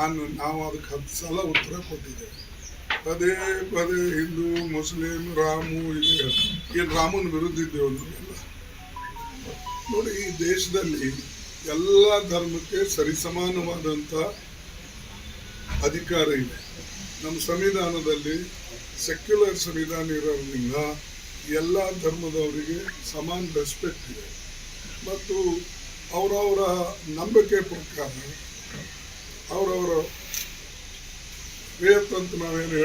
ನಾನು, ನಾವು ಅದಕ್ಕೆ ಹತ್ತು ಸಲ ಉತ್ತರ ಕೊಟ್ಟಿದ್ದೇವೆ. ಪದೇ ಪದೇ ಹಿಂದೂ, ಮುಸ್ಲಿಂ, ರಾಮು ಇದೆ. ಏನು ರಾಮನ ವಿರುದ್ಧ ಇದ್ದೇವೆ ನಾವೆಲ್ಲ ನೋಡಿ, ಈ ದೇಶದಲ್ಲಿ ಎಲ್ಲ ಧರ್ಮಕ್ಕೆ ಸರಿಸಮಾನವಾದಂಥ ಅಧಿಕಾರ ಇದೆ. ನಮ್ಮ ಸಂವಿಧಾನದಲ್ಲಿ ಸೆಕ್ಯುಲರ್ ಸಂವಿಧಾನ ಇರೋದ್ರಿಂದ ಎಲ್ಲ ಧರ್ಮದವರಿಗೆ ಸಮಾನ ರೆಸ್ಪೆಕ್ಟ್ ಇದೆ. ಮತ್ತು ಅವರವರ ನಂಬಿಕೆ ಪ್ರಕಾರ ಅವರವರ ಫೇತ್ ಅಂತ ನಾವೇನು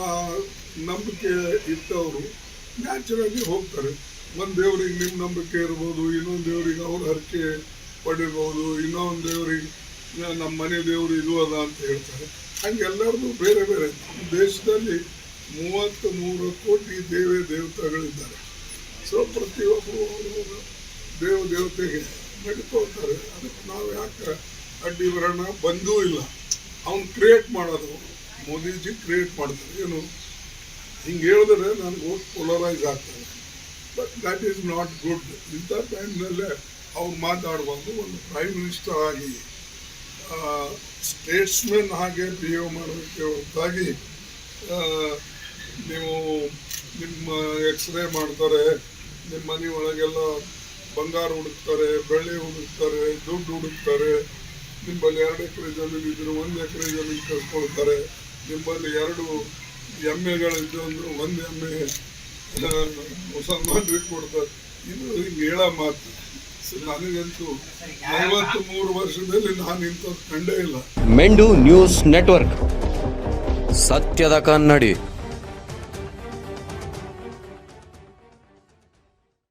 ಆ ನಂಬಿಕೆ ಇಟ್ಟವರು ನ್ಯಾಚುರಲಿ ಹೋಗ್ತಾರೆ. ಒಂದು ದೇವ್ರಿಗೆ ನಿಮ್ಮ ನಂಬಿಕೆ ಇರ್ಬೋದು, ಇನ್ನೊಂದು ದೇವ್ರಿಗೆ ಅವ್ರ ಹರಕೆ ಪಡಿಬೋದು ಇನ್ನೊಂದು ದೇವ್ರಿಗೆ ನಮ್ಮ ಮನೆ ದೇವರು ಇದು ಅದ ಅಂತ ಹೇಳ್ತಾರೆ. ಹಂಗೆ ಎಲ್ಲರದು ಬೇರೆ ಬೇರೆ. ದೇಶದಲ್ಲಿ ಮೂವತ್ತು ಮೂರು ಕೋಟಿ ದೇವೇ ದೇವತೆಗಳಿದ್ದಾರೆ. ಸೊ ಪ್ರತಿಯೊಬ್ಬರು ದೇವ ದೇವತೆಗೆ ನಡ್ಕೋತಾರೆ ಅದಕ್ಕೆ ನಾವು ಯಾಕೆ ಅಡ್ಡಿ ಬರೋಣ ಬಂದೂ ಇಲ್ಲ. ಅವ್ನು ಕ್ರಿಯೇಟ್ ಮಾಡೋದು, ಮೋದಿಜಿ ಕ್ರಿಯೇಟ್ ಮಾಡ್ತಾರೆ. ಏನು, ಹಿಂಗೆ ಹೇಳಿದ್ರೆ ನನಗೆ ಓಟ್ ಪೊಲರೈಸ್ ಆಗ್ತದೆ. But that is not good ಇಂಥ ಟೈಮ್ನಲ್ಲೇ ಅವ್ರು ಮಾತಾಡ್ಬಾರ್ದು. ಒಂದು ಪ್ರೈಮ್ ಮಿನಿಸ್ಟರ್ ಆಗಿ ಸ್ಟೇಟ್ಸ್ಮೆನ್ ಹಾಗೆ ಬಿಹೇವ್ ಮಾಡಬೇಕು ಹೊರತಾಗಿ ನೀವು ನಿಮ್ಮ ಎಕ್ಸ್ರೇ ಮಾಡ್ತಾರೆ, ನಿಮ್ಮ ಮನೆ ಒಳಗೆಲ್ಲ ಬಂಗಾರ ಹುಡುಕ್ತಾರೆ, ಬೆಳ್ಳಿ ಹುಡುಕ್ತಾರೆ, ದುಡ್ಡು ಹುಡುಕ್ತಾರೆ. ನಿಮ್ಮಲ್ಲಿ ಎರಡು ಎಕರೆ ಜಮೀನು ಇದ್ರೆ ಒಂದು ಎಕರೆ ಜಮೀನು ಕಳ್ಕೊಳ್ತಾರೆ. ನಿಮ್ಮಲ್ಲಿ ಎರಡು ಎಮ್ಮೆಗಳಿದ್ದು ಅಂದ್ರೆ ಒಂದು ಎಮ್ಮೆ ಮುಸಲ್ಮಾನ್ ಮುಸಲ್ಮಾನರಿಗೆ ಕೊಡ್ತಾರೆ. ಇದು ಹಿಂಗೆ ಹೇಳೋ ಮಾತು. ನನಗಂತೂ ಐವತ್ತು ಮೂರು ವರ್ಷದಲ್ಲಿ ನಾನು ಇಂಥದ್ದು ಕಂಡೇ ಇಲ್ಲ. ಮೆಂಡು ನ್ಯೂಸ್ ನೆಟ್ವರ್ಕ್. ಸತ್ಯದ ಕನ್ನಡಿ.